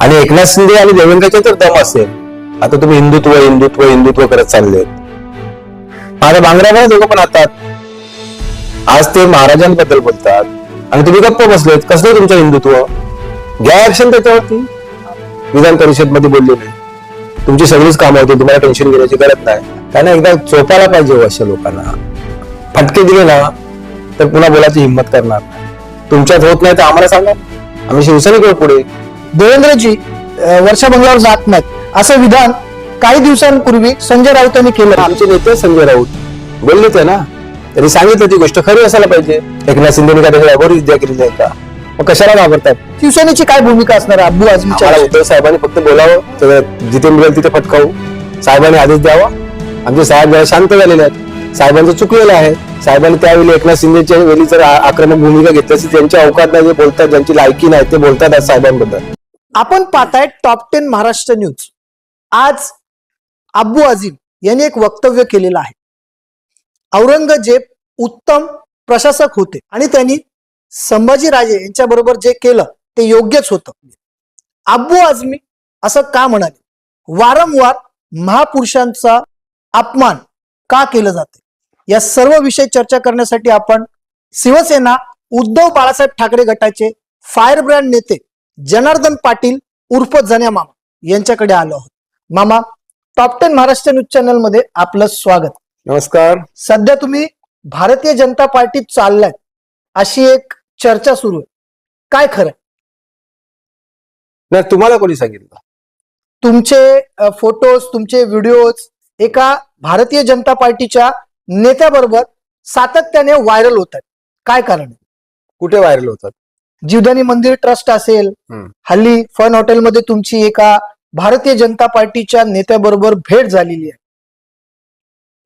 आणि एकनाथ शिंदे आणि देवेंद्रचे तर दम असेल. आता तुम्ही हिंदुत्व हिंदुत्व हिंदुत्व करत चालले. माझ्या बांगड्यावर लोक पण आतात आज ते महाराजांबद्दल बोलतात. आणि तुम्ही गप्प बसलेत. कसलं तुमचं हिंदुत्व? घ्या ऍक्शन त्याच्यावरती. विधान परिषदमध्ये बोलले नाही. तुमची सगळीच कामं होती. तुम्हाला टेन्शन घेण्याची गरज नाही. त्यांना एकदा चोपायला पाहिजे हो अशा लोकांना. फटके दिले ना तर पुन्हा बोलायची हिंमत करणार तुमच्यात होत नाही तर आम्हाला सांगा. आम्ही शिवसैनिक पुढे. देवेंद्रजी वर्षा बंगल्यावर जात नाहीत. असं विधान काही दिवसांपूर्वी संजय राऊतांनी केलं. आमचे नेते संजय राऊत. बोलले ते ना? त्यांनी सांगितलं ती गोष्ट खरी असायला पाहिजे. एकनाथ शिंदेने काय अघोर विद्या केलेली आहे का? मग कशाला घाबरतात? शिवसेनेची काय भूमिका असणार आझमीच्या आम्हाला उद्धव साहेबांनी फक्त बोलावं तर जिथे मिळेल तिथे फटकावू साहेबांनी आदेश द्यावा. आमचे साहेब जरा शांत झालेले आहेत. साहेबांचं चुकलेलं आहे. साहेबांनी त्यावेळी एकनाथ शिंदेच्या वेळी जर आक्रमक भूमिका घेतली असती. त्यांच्या अवकात नाही जे बोलतात ज्यांची लायकी नाही ते बोलतात साहेबांबद्दल. आपण पाहताय टॉप टेन महाराष्ट्र न्यूज आज अब्बू आझिम यांनी एक वक्तव्य केलेलं आहे. औरंगजेब उत्तम प्रशासक होते आणि त्यांनी संभाजीराजे यांच्या बरोबर जे केलं ते योग्यच होतं. अब्बू आझमी असं का म्हणाले? वारंवार महापुरुषांचा अपमान का केलं जाते? या सर्व विषय चर्चा करण्यासाठी आपण शिवसेना उद्धव बाळासाहेब ठाकरे गटाचे फायर ब्रँड नेते जनार्दन पाटील उर्फ जन्या मामा यांच्याकडे आलो आहोत. मामा टॉप टेन महाराष्ट्र न्यूज चॅनलमध्ये आपलं स्वागत. नमस्कार. सध्या तुम्ही भारतीय जनता पार्टीत चाललाय. अशी एक चर्चा सुरू आहे. काय खरं? नाही तुम्हाला कोणी सांगितलं? तुमचे फोटोज तुमचे व्हिडिओज एका भारतीय जनता पार्टीच्या नेत्याबरोबर सातत्याने व्हायरल होत आहेत काय कारण आहे? कुठे व्हायरल होतात? जीवदानी मंदिर ट्रस्ट असेल. हल्ली फन हॉटेलमध्ये तुमची एका भारतीय जनता पार्टीच्या नेत्याबरोबर भेट झालेली आहे.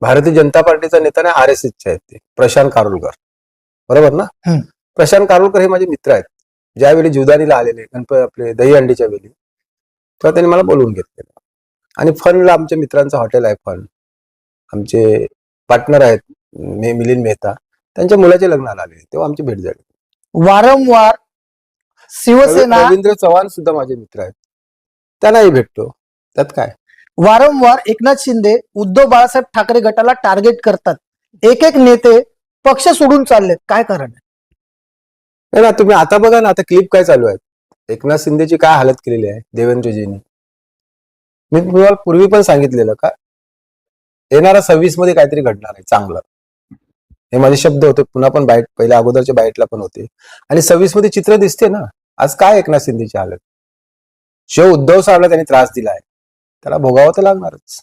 भारतीय जनता पार्टीचा नेता नाही आर एस एसचे आहेत ते प्रशांत कारुलकर. बरोबर ना. प्रशांत कारुलकर हे माझे मित्र आहेत. ज्यावेळी जीवदानीला आलेले गणपती आपले दहीहंडीच्या वेळी तेव्हा त्यांनी मला बोलवून घेतलेलं. आणि फनला आमच्या मित्रांचं हॉटेल आहे फन आमचे पार्टनर आहेत मे मिलिंद मेहता. त्यांच्या मुलाचे लग्नाला आले तेव्हा आमची भेट झाली. वारंवार शिवसेना रवींद्र चव्हाण सुद्धा माझे मित्र आहेत. त्यांनाही भेटतो. त्यात काय? वारंवार एकनाथ शिंदे उद्धव बाळासाहेब ठाकरे गटाला टार्गेट करतात. एक एक नेते पक्ष सोडून चाललेत. काय कारण आहे? नाही ना तुम्ही आता बघा ना आता क्लिप काय चालू आहेत? एकनाथ शिंदेची काय हालत केलेली आहे देवेंद्रजींनी? मी तुम्हाला पूर्वी पण सांगितलेलं का? येणारा सव्वीसमध्ये काहीतरी घडणार आहे चांगलं. हे माझे शब्द होते पुन्हा पण बाईट पहिल्या अगोदरच्या बाईटला पण होते. आणि सव्वीसमध्ये चित्र दिसते ना. आज काय एकनाथ शिंदेची हालत? जो उद्धव साहेबला त्यांनी त्रास दिलाय. त्याला भोगावं तर लागणारच.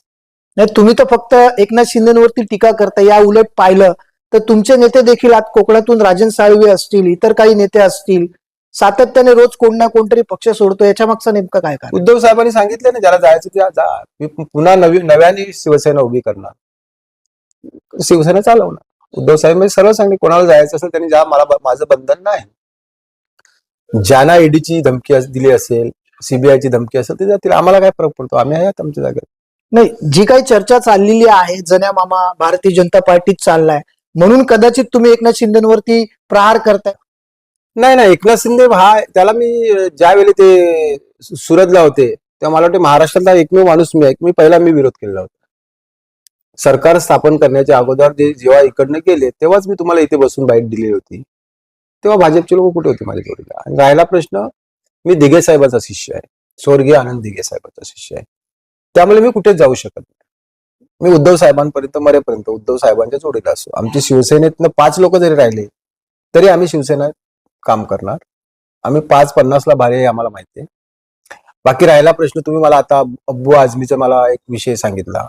नाही तुम्ही तर फक्त एकनाथ शिंदेवरती टीका करता या उलट पाहिलं तर तुमचे नेते देखील आज कोकणातून राजन साळवे असतील इतर काही नेते असतील सातत्याने रोज कोण ना कोणतरी पक्ष सोडतो. याच्या मागचं नेमकं काय कारण? उद्धव साहेबांनी सांगितलं ना ज्याला जायचं ते जा. मी पुन्हा नवी नव्याने शिवसेना उभी करणार. शिवसेना चालवणार. उद्धव साहेब म्हणजे सरळ सांगणे कोणाला जायचं असेल त्यांनी जा मला माझं बंधन नाही. ज्यांना ईडीची धमकी दिली असेल सीबीआयची धमकी असेल ते जातील. आम्हाला काय फरक पडतो? आम्ही आहेत आमच्या जागेत नाही जी काही चर्चा चाललेली आहे जन्या मामा भारतीय जनता पार्टीत चाललाय म्हणून कदाचित तुम्ही एकनाथ शिंदेवरती प्रहार करताय. नाही नाही एकनाथ शिंदे हा त्याला मी ज्यावेळी ते सुरतला होते तेव्हा मला वाटतं महाराष्ट्रातला एकमेव माणूस मी मी पहिला मी विरोध केलेला होता. सरकार स्थापन करण्याच्या अगोदर ते जेव्हा इकडनं गेले तेव्हाच मी तुम्हाला इथे बसून बाईट दिली होती. तेव्हा भाजपचे लोक कुठे होते माझ्या जोडीला आणि राहिला प्रश्न मी दिघे साहेबाचा शिष्य आहे. स्वर्गीय आनंद दिघे साहेबाचा शिष्य आहे. त्यामुळे मी कुठेच जाऊ शकत नाही. मी उद्धव साहेबांपर्यंत मरेपर्यंत उद्धव साहेबांच्या जोडीला असो आमची शिवसेनेतनं पाच लोक जरी राहिले तरी आम्ही शिवसेना काम करणार. आम्ही पाच पन्नासला भारी आहे आम्हाला माहिती आहे. बाकी राहिला प्रश्न तुम्ही मला आता अब्बू आझमीचा मला एक विषय सांगितला.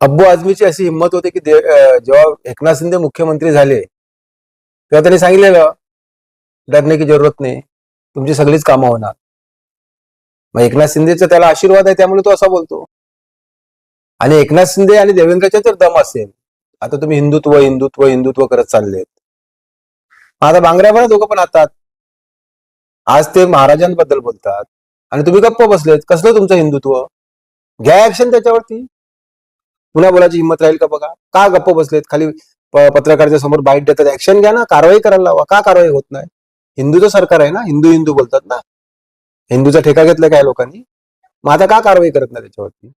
अब्बू आझमीची अशी हिंमत होती की जेव्हा एकनाथ शिंदे मुख्यमंत्री झाले तेव्हा त्यांनी सांगितलेलं डरणे की जरूरत नाही तुमची सगळीच कामं होणार. मग एकनाथ शिंदेचा त्याला आशीर्वाद आहे त्यामुळे तो असा बोलतो. आणि एकनाथ शिंदे आणि देवेंद्रच्या तर दम असेल. आता तुम्ही हिंदुत्व हिंदुत्व हिंदुत्व करत चाललेत. आता बांगड्यावर दोघं पण आतात आज ते महाराजांबद्दल बोलतात. आणि तुम्ही गप्प बसलेत. कसलं तुमचं हिंदुत्व? घ्या ऍक्शन त्याच्यावरती. पुन्हा बोलायची हिंमत राहील का बघा. का गप्प बसलेत? खाली पत्रकाराच्या समोर बाईट देतात. ऍक्शन घ्या ना कारवाई करायला लावा. का कारवाई होत नाही? हिंदूचं सरकार आहे ना हिंदू हिंदू बोलतात ना. हिंदूचा ठेका घेतला काय लोकांनी. मग आता का कारवाई करत नाही त्याच्यावरती?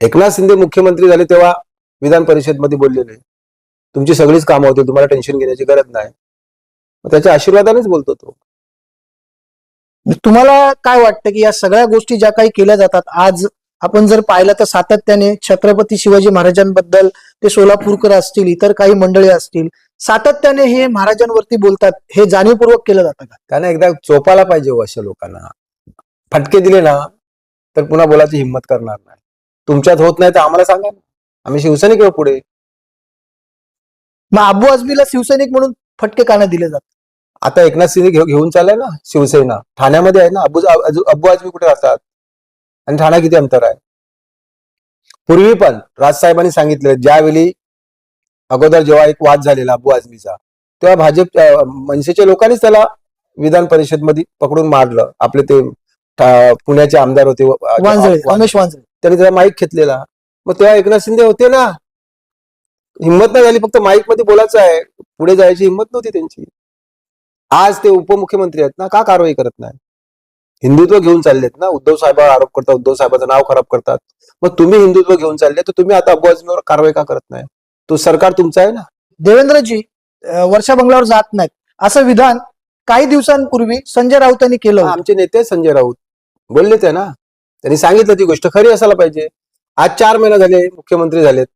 एकनाथ शिंदे मुख्यमंत्री झाले तेव्हा विधान परिषदमध्ये बोललेले. तुमची सगळीच कामं होतील तुम्हाला टेन्शन घेण्याची गरज नाही. मग त्याच्या आशीर्वादानेच बोलतो तो. तुम्हाला काय वाटतं की या सगळ्या गोष्टी ज्या काही केल्या जातात आज आपण जर पाहिलं तर सातत्याने छत्रपती शिवाजी महाराजांबद्दल ते सोलापूरकर असतील इतर काही मंडळी असतील सातत्याने हे महाराजांवरती बोलतात हे जाणीवपूर्वक केलं जातं का? त्यांना एकदा चोपायला पाहिजे हो अशा लोकांना. फटके दिले ना तर पुन्हा बोलायची हिंमत करणार नाही. तुमच्यात होत नाही तर आम्हाला सांगा ना. आम्ही शिवसैनिक येऊ पुढे. मग अबू आझमीला शिवसैनिक म्हणून फटके का नाही दिले जातात. आता एकनाथ शिंदे घेऊ- घेऊन चाललाय ना शिवसेना. ठाण्यामध्ये आहे ना अब्बू अजू- अब्बू आजमी कुठे राहतात? आणि ठाणा किती अंतर आहे? पूर्वी पण राजसाहेबांनी सांगितलं ज्यावेळी अगोदर जेव्हा एक वाद झालेला अब्बू आझमीचा तेव्हा भाजप मनसेच्या लोकांनीच त्याला विधान परिषदमध्ये पकडून मारलं. आपले ते पुण्याचे आमदार होते वांजळे त्यांनी त्याला माईक घेतलेला. मग तेव्हा एकनाथ शिंदे होते ना. हिंमत नाही झाली फक्त माईकमध्ये बोलायचं आहे. पुढे जायची हिंमत नव्हती त्यांची. आज ते उपमुख्यमंत्री आहेत ना का कारवाई करत नाही? हिंदुत्व घेऊन चाललेत ना? उद्धव साहेबांवर आरोप करतात उद्धव साहेबांचं नाव खराब करतात. मग तुम्ही हिंदुत्व घेऊन चालले तर तुम्ही आता अब्बू आझमीवर कारवाई का करत नाही? तो सरकार तुमचं आहे ना? देवेंद्रजी वर्षा बंगल्यावर जात नाहीत. असं विधान काही दिवसांपूर्वी संजय राऊतांनी केलं. आमचे नेते संजय राऊत. बोलले ते ना? त्यांनी सांगितलं ती गोष्ट खरी असायला पाहिजे. आज चार महिने झाले मुख्यमंत्री झालेत.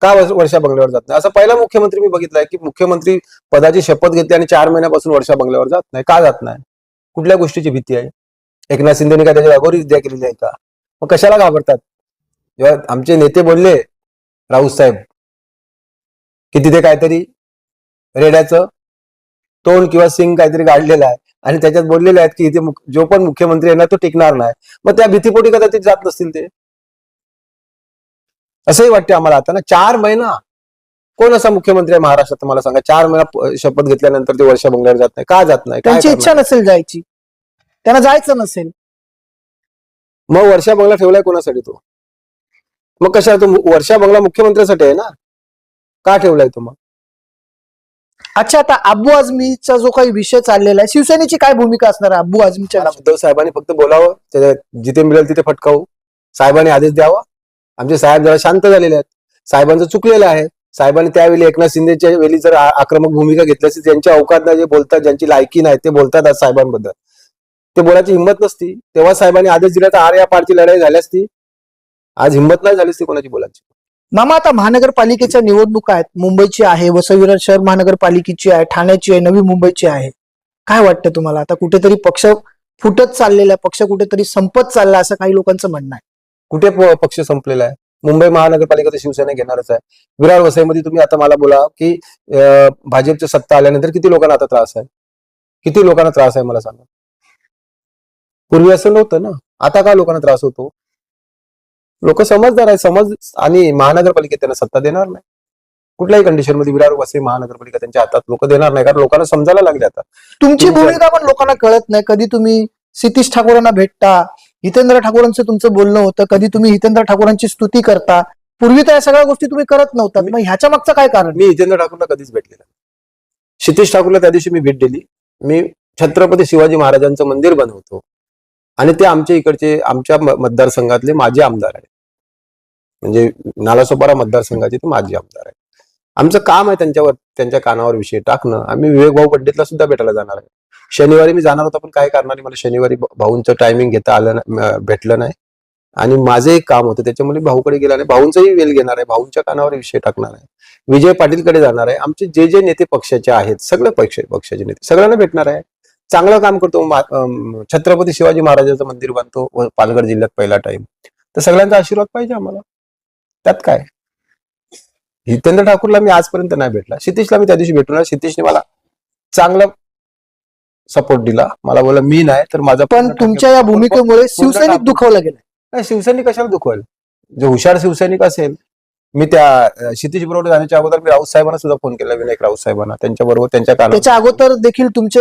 का वर्ष- वर्षा बंगल्यावर जात नाही? असा पहिला मुख्यमंत्री मी बघितलाय की मुख्यमंत्री पदाची शपथ घेतली आणि चार महिन्यापासून वर्षा बंगल्यावर जात नाही. का जात नाही? कुठल्या गोष्टीची भीती आहे? एकनाथ शिंदेने काय त्याच्या अघोरी विद्या केलेली आहे का? मग कशाला घाबरतात? जेव्हा आमचे नेते बोलले राऊत साहेब की तिथे काहीतरी रेड्याचं तोंड किंवा सिंग काहीतरी गाडलेलं आहे आणि त्याच्यात बोललेले आहेत की इथे जो पण मुख्यमंत्री येणार तो टिकणार नाही. मग त्या भीतीपोटी कदाचित जात नसतील ते. असंही वाटते आम्हाला आता ना चार महिना. कोण असा मुख्यमंत्री आहे महाराष्ट्रात मला सांगा? चार महिना शपथ घेतल्यानंतर ते वर्षा बंगल्यावर जात नाही. का जात नाही? त्यांची इच्छा? नसेल जायची. त्यांना जायचं नसेल. मग वर्षा बंगला ठेवलाय कोणासाठी तो? मग कशा तो वर्षा बंगला मुख्यमंत्र्यासाठी आहे ना? का ठेवलाय तो मग? अच्छा आता अब्बू आझमीचा जो काही विषय चाललेला आहे शिवसेनेची काय भूमिका असणार आहे अब्बू आझमीच्या विषयी? उद्धव साहेबांनी फक्त बोलावं त्याच्या जिथे मिळेल तिथे फटकावू. साहेबांनी आदेश द्यावा. आमचे साहेब जरा शांत झालेले आहेत. साहेबांचं चुकलेलं आहे. साहेबांनी त्यावेळी एकनाथ शिंदेच्या वेळी जर आक्रमक भूमिका घेतली असती ज्यांच्या अवकात नाही जे बोलतात ज्यांची लायकी नाही ते बोलतात आज साहेबांबद्दल. ते बोलायची हिंमत नसती. तेव्हा साहेबांनी आदेश दिला तर आर या पारची लढाई झाली असती. आज हिंमत नाही झाली असती कोणाची बोलायची. मामा आता महानगरपालिकेच्या निवडणुका आहेत. मुंबईची आहे वसई शहर महानगरपालिकेची आहे ठाण्याची आहे नवी मुंबईची आहे. काय वाटतं तुम्हाला? आता कुठेतरी पक्ष फुटत चाललेला आहे पक्ष कुठेतरी संपत चालला असं काही लोकांचं म्हणणं आहे. कुठे पक्ष संपलेला आहे? मुंबई महानगरपालिका तर शिवसेना घेणारच आहे. विरार वसईमध्ये तुम्ही आता मला बोला की भाजपची सत्ता आल्यानंतर किती लोकांना आता त्रास आहे? किती लोकांना त्रास आहे मला सांगा. पूर्वी असं नव्हतं ना. आता का लोकांना त्रास होतो? लोक समजदार आहे समज आणि महानगरपालिकेत त्यांना सत्ता देणार नाही. कुठल्याही कंडिशनमध्ये विरार वसई महानगरपालिका त्यांच्या हातात लोक देणार नाही कारण लोकांना समजायला लागले आता. तुमची भूमिका पण लोकांना कळत नाही. कधी तुम्ही सितीश ठाकूरांना भेटता हितेंद्र ठाकूरांचं तुमचं बोलणं होतं कधी तुम्ही हितेंद्र ठाकूरांची स्तुती करता. पूर्वी तर या सगळ्या गोष्टी तुम्ही करत नव्हतात. मग ह्याच्या मागचं काय कारण? मी हितेंद्र ठाकूरला कधीच भेटलेला नाही. क्षितिश ठाकूरला त्या दिवशी मी भेट दिली. मी छत्रपती शिवाजी महाराजांचं मंदिर बनवतो. आणि ते आमच्या इकडचे आमच्या मतदारसंघातले माझे आमदार आहेत. म्हणजे नालासोपारा मतदारसंघाचे ते माझे आमदार आहेत. आमचं काम आहे त्यांच्यावर त्यांच्या कानावर विषय टाकणं. आम्ही विवेक भाऊ पड्डीतला सुद्धा भेटायला जाणार आहे. शनिवारी मी जाणार होतो पण काय करणार मला शनिवारी भाऊंचं टायमिंग घेता आलं नाही- भेटलं नाही. आणि माझं एक काम होतं त्याच्यामुळे भाऊकडे गेला नाही. भाऊंचाही वेल घेणार आहे भाऊंच्या कानावर विषय टाकणार आहे. विजय पाटीलकडे जाणार आहे. आमचे जे जे नेते पक्षाचे आहेत सगळे पक्ष पक्षाचे नेते सगळ्यांना भेटणार आहे. चांगलं काम करतो. छत्रपती शिवाजी महाराजांचं मंदिर बांधतो पालघर जिल्ह्यात पहिला टाइम तर सगळ्यांचा आशीर्वाद पाहिजे आम्हाला. त्यात काय? हितेंद्र ठाकूरला मी आजपर्यंत नाही भेटला. क्षितिशला मी त्या दिवशी भेटून क्षितिशने मला चांगला सपोर्ट दिला. मला बोला मी नाही तर माझा पण तुमच्या या भूमिकेमुळे शिवसैनिक दुखावलं गेलं नाही शिवसैनिक कशाला दुखवेल? जो हुशार शिवसैनिक असेल मी त्या अं, क्षितिज बरोबर जाण्याच्या अगोदर मी राऊत साहेबांना सुद्धा फोन केला विनायक राऊत साहेबांना. त्यांच्या बरोबर त्यांच्या त्याच्या अगोदर देखील तुमचे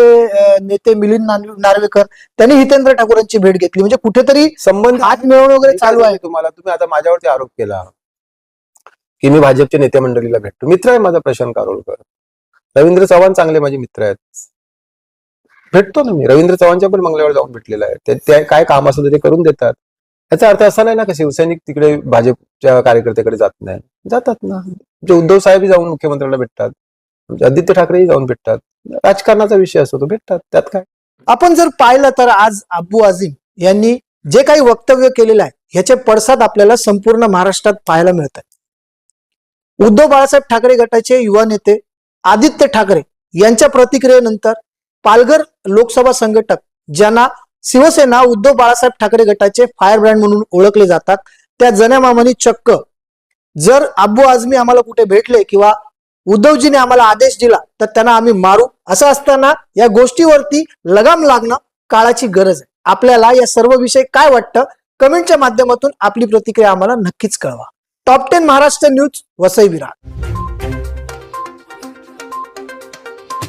नेते मिलिंद नार्वेकर त्यांनी हितेंद्र ठाकूरांची भेट घेतली. म्हणजे कुठेतरी संबंध हात मिळवणं वगैरे चालू आहे. तुम्हाला तुम्ही आता माझ्यावरती आरोप केला की मी भाजपच्या नेते मंडळीला भेटतो. मित्र आहे माझा प्रशांत कारोलकर. रवींद्र चव्हाण चांगले माझे मित्र आहेत. भेटतो ना मी. रवींद्र चव्हाणच्या पण बंगल्यावर जाऊन भेटलेला आहे. ते- ते काय काम असलं ते करून देतात. याचा अर्थ असा नाही ना की शिवसैनिक तिकडे भाजपच्या कार्यकर्त्याकडे जात नाही. जातात ना. म्हणजे उद्धव साहेब जाऊन मुख्यमंत्र्यांना भेटतात म्हणजे आदित्य ठाकरेही जाऊन भेटतात. राजकारणाचा विषय असतो तो भेटतात. त्यात काय? आपण जर पाहिलं तर आज अब्बू आझिम यांनी जे काही वक्तव्य केलेलं आहे ह्याचे पडसाद आपल्याला संपूर्ण महाराष्ट्रात पाहायला मिळत आहे उद्धव बाळासाहेब ठाकरे गटाचे युवा नेते आदित्य ठाकरे यांच्या प्रतिक्रियेनंतर पालघर लोकसभा संघटक ज्यांना शिवसेना उद्धव बाळासाहेब ठाकरे गटाचे फायर ब्रँड म्हणून ओळखले जातात. त्या जन्यामामानी चक्क. जर अब्बू आझमी आम्हाला कुठे भेटले किंवा उद्धवजीने आम्हाला आदेश दिला तर त्यांना आम्ही मारू. असं असताना या गोष्टीवरती लगाम लागणं काळाची गरज आहे. आपल्याला या सर्व विषय काय वाटतं? कमेंटच्या माध्यमातून आपली प्रतिक्रिया आम्हाला नक्कीच कळवा. Top ten Maharashtra news Vasai Virar